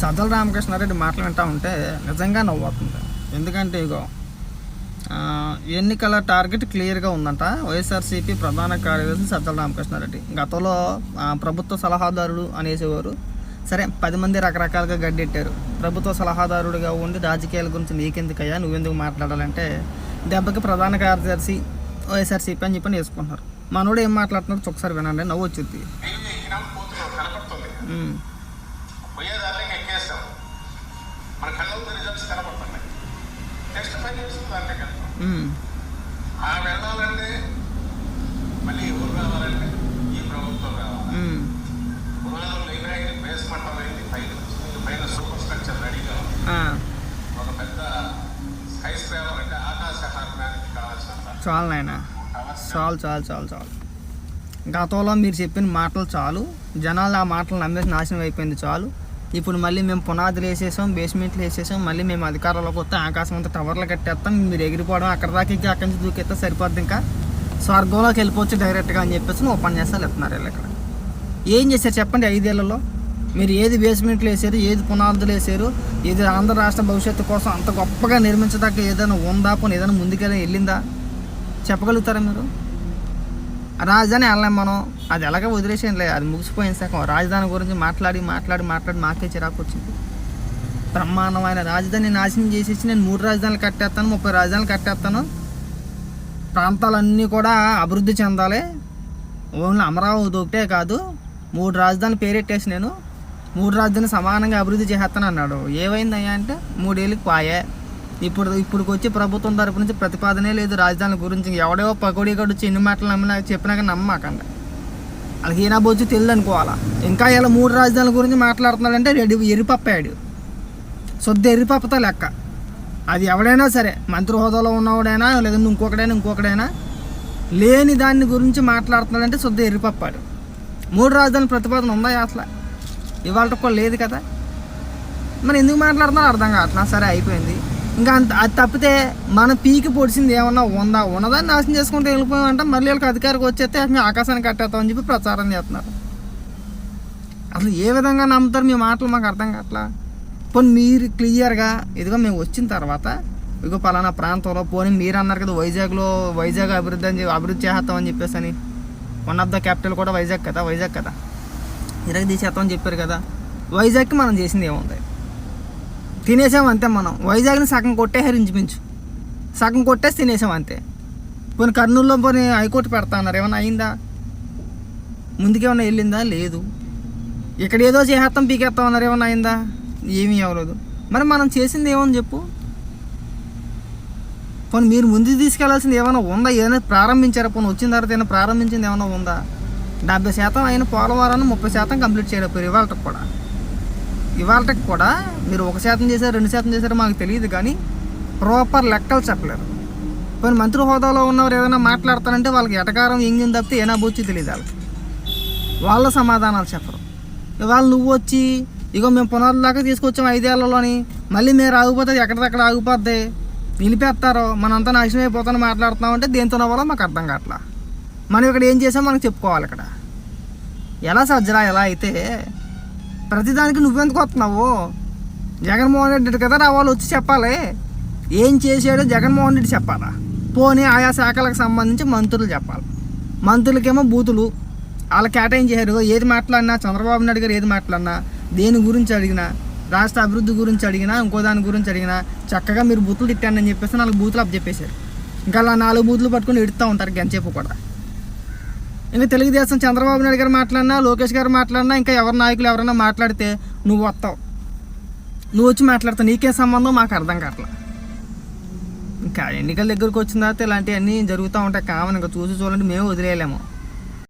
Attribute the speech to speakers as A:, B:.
A: సజ్జల రామకృష్ణారెడ్డి మాటలు వింటా ఉంటే నిజంగా నవ్వుతుంది. ఎందుకంటే ఇగో ఎన్నికల టార్గెట్ క్లియర్గా ఉందంట. వైఎస్ఆర్సీపీ ప్రధాన కార్యదర్శి సజ్జల రామకృష్ణారెడ్డి గతంలో ప్రభుత్వ సలహాదారుడు అనేసేవారు. సరే పది మంది రకరకాలుగా గడ్డెట్టారు. ప్రభుత్వ సలహాదారుడిగా ఉండి రాజకీయాల గురించి నీకెందుకయ్యా? నువ్వెందుకు మాట్లాడాలంటే దెబ్బకి ప్రధాన కార్యదర్శి వైఎస్ఆర్సీపీ అని చెప్పి వేసుకుంటున్నారు మనోడు ఏం మాట్లాడుతున్నాడు ఒకసారి వినండి నవ్వు వచ్చింది
B: ఫైవ్ ఇయర్స్ దాంట్లో వెళ్తాం ఆ వెళ్ళాలంటే మళ్ళీ ఎవరు రావాలంటే ఈ ప్రభుత్వం రావాలి. పునాదులు అయినాయి బేస్మెంట్ అయింది పైన వచ్చింది పైన సూపర్ స్ట్రక్చర్ రెడీగా ఉంది. ఒక పెద్ద స్కై స్క్రావర్ అంటే ఆకాశ హార్మానికి కావాల్సినంత
A: చాలు నాయనా. చాలు చాలు చాలు చాలు. గతంలో మీరు చెప్పిన మాటలు చాలు. జనాలు ఆ మాటలు నమ్మేసి నాశనం అయిపోయింది చాలు. ఇప్పుడు మళ్ళీ మేము పునాదులు వేసేసాం బేస్మెంట్లు వేసేసాం మళ్ళీ మేము అధికారంలోకి వస్తే ఆకాశం అంతా టవర్లు కట్టేస్తాం మీరు ఎగిరిపోవడం అక్కడ దాకా ఇంకా అక్కడి నుంచి దూకేస్తే సరిపోద్ది ఇంకా. స్వర్గంలోకి వెళ్ళిపోవచ్చు డైరెక్ట్గా అని చెప్పేసి నువ్వు ఉపన్యాసాలు ఇస్తున్నారు వీళ్ళు ఇక్కడ. ఏం చేశారు చెప్పండి ఐదేళ్ళలో? మీరు ఏది బేస్మెంట్లు వేసారు ఏది పునాదులు వేసారు ఏది ఆంధ్ర రాష్ట్ర భవిష్యత్తు కోసం అంత గొప్పగా నిర్మించదాకా ఏదైనా ఉందా? పోనీ ఏదైనా ముందుకెళ్ళి వెళ్ళిందా? చెప్పగలుగుతారా మీరు? రాజధాని వెళ్ళలేం మనం. అది ఎలాగ వదిలేసేయండి అది ముగిసిపోయిన సగం రాజధాని గురించి మాట్లాడి మాట్లాడి మాట్లాడి మాకే చిరాకు వచ్చింది. బ్రహ్మాండమైన రాజధాని నాశనం చేసేసి నేను మూడు రాజధానులు కట్టేస్తాను ముప్పై రాజధానులు కట్టేస్తాను. ప్రాంతాలన్నీ కూడా అభివృద్ధి చెందాలి. ఓన్లీ అమరావతి ఒకటే కాదు మూడు రాజధాని పేరెట్టేసి నేను మూడు రాజధాని సమానంగా అభివృద్ధి చేస్తాను అన్నాడు ఏమైందయ్యా అంటే మూడేళ్ళకి పాయే. ఇప్పుడు ఇప్పుడు వచ్చి ప్రభుత్వం తరపు నుంచి ప్రతిపాదనే లేదు. రాజధాని గురించి ఎవడో పకోడీ కూడా వచ్చి ఎన్ని మాటలు నమ్మినా చెప్పినాక నమ్మకండి. వాళ్ళకి ఈయన బొచ్చు తెలియదు అనుకోవాలా? ఇంకా ఇలా మూడు రాజధానుల గురించి మాట్లాడుతున్నాడంటే రెడీ ఎరిపప్పాడు. శుద్ధ ఎరిపప్పతో లెక్క. అది ఎవడైనా సరే మంత్రి హోదాలో ఉన్నవాడైనా లేదంటే ఇంకొకడైనా ఇంకొకడైనా లేని దాని గురించి మాట్లాడుతున్నాడంటే శుద్ధ ఎరిపప్పాడు. మూడు రాజధానుల ప్రతిపాదన ఉందా అసలు? ఇవాళ కూడా లేదు కదా? మరి ఎందుకు మాట్లాడుతున్నారో? అర్థం కావట్లా? సరే అయిపోయింది. ఇంకా అంత అది తప్పితే మన పీకి పొడిచింది ఏమన్నా ఉందా? ఉన్నదాన్ని నాశనం చేసుకుంటే వెళ్ళిపోయామంటే మళ్ళీ వాళ్ళకి అధికారికి వచ్చేస్తే మేము ఆకాశానికి కట్టేస్తామని చెప్పి ప్రచారం చేస్తున్నారు. అసలు ఏ విధంగా నమ్ముతారు? మీ మాటలు మాకు అర్థం కావట్లా? పోనీ మీరు క్లియర్గా ఇదిగో మేము వచ్చిన తర్వాత ఇదిగో పలానా ప్రాంతంలో పోనీ మీరు అన్నారు కదా వైజాగ్లో వైజాగ్ అభివృద్ధి అని చెప్పి అభివృద్ధి చేస్తామని చెప్పేసి అని. వన్ ఆఫ్ ద క్యాపిటల్ కూడా వైజాగ్ కదా వైజాగ్ కదా. ఇరగ తీసేస్తామని చెప్పారు కదా. వైజాగ్కి మనం చేసింది ఏముంది? తినేసాం అంతే మనం. వైజాగ్ని సగం కొట్టేసారు ఇంచుమించు సగం కొట్టేసి తినేసాం అంతే. పోనీ కర్నూలులో పోనీ హైకోర్టు పెడతా అన్నారు. ఏమైనా అయిందా? ముందుకేమైనా వెళ్ళిందా? లేదు. ఇక్కడ ఏదో చేసేస్తాం పీకేస్తాం అన్నారు. ఏమైనా అయిందా? ఏమీ అవ్వలేదు. మరి మనం చేసింది ఏమని చెప్పు? పోనీ మీరు ముందుకు తీసుకెళ్ళాల్సింది ఏమైనా ఉందా? ఏదైనా ప్రారంభించారా? పోనీ వచ్చిన తర్వాత ఏమైనా ప్రారంభించింది ఏమైనా ఉందా? డెబ్బై శాతం అయిన పోలవరాన్ని ముప్పై శాతం కంప్లీట్ చేయలేకపోయారు ఇవాళకి కూడా. ఇవాళకి కూడా మీరు ఒక శాతం చేశారు రెండు శాతం చేశారు మాకు తెలియదు కానీ ప్రాపర్ లెక్కలు చెప్పలేరు. కొన్ని మంత్రి హోదాలో ఉన్నవారు ఏదైనా మాట్లాడతారంటే వాళ్ళకి ఎటకారం ఎంగిం తప్పితే ఏనా బొచ్చి తెలియదు వాళ్ళకి. వాళ్ళ సమాధానాలు చెప్పరు. ఇవాళ నువ్వు వచ్చి ఇగో మేము పునాదుల దాకా తీసుకొచ్చాం ఐదేళ్ళలోని మళ్ళీ మీరు ఆగిపోతే ఎక్కడిదక్కడ ఆగిపోద్ది? నిలిపేస్తారు? మనంతా నాశనం అయిపోతాను మాట్లాడుతున్నాం అంటే దేంతో నవ్వాలో మాకు అర్థం కావట్లా. మనం ఇక్కడ ఏం చేసాం మనకు చెప్పుకోవాలి ఇక్కడ. ఎలా సజ్జరా ఎలా అయితే ప్రతిదానికి నువ్వెందుకు వస్తున్నావు? జగన్మోహన్ రెడ్డి కదా రావాలి వచ్చి చెప్పాలి. ఏం చేశాడో జగన్మోహన్ రెడ్డి చెప్పాలా? పోనీ ఆయా శాఖలకు సంబంధించి మంత్రులు చెప్పాలి. మంత్రులకేమో బూతులు. వాళ్ళు కేటాయించారు ఏది మాట్లాడినా చంద్రబాబు నాయుడు గారు ఏది మాట్లాడినా దేని గురించి అడిగినా రాష్ట్ర అభివృద్ధి గురించి అడిగినా ఇంకో దాని గురించి అడిగినా చక్కగా మీరు బూతులు తిట్టానని చెప్పేసి నాలుగు బూతులు అప్ చెప్పేశారు ఇంకా అలా నాలుగు బూతులు పట్టుకుని ఎడుతూ ఉంటారు గంచేపు కూడా. ఇంకా తెలుగుదేశం చంద్రబాబు నాయుడు గారు మాట్లాడినా లోకేష్ గారు మాట్లాడినా ఇంకా ఎవరి నాయకులు ఎవరైనా మాట్లాడితే నువ్వు వస్తావు. నువ్వు వచ్చి మాట్లాడతావు. నీకే సంబంధం? మాకు అర్థం కావట్లా. ఇంకా ఎన్నికల దగ్గరకు వచ్చిన తర్వాత ఇలాంటివన్నీ జరుగుతూ ఉంటాయి. కామన్. ఇంకా చూసి చూడండి మేము వదిలేయలేము.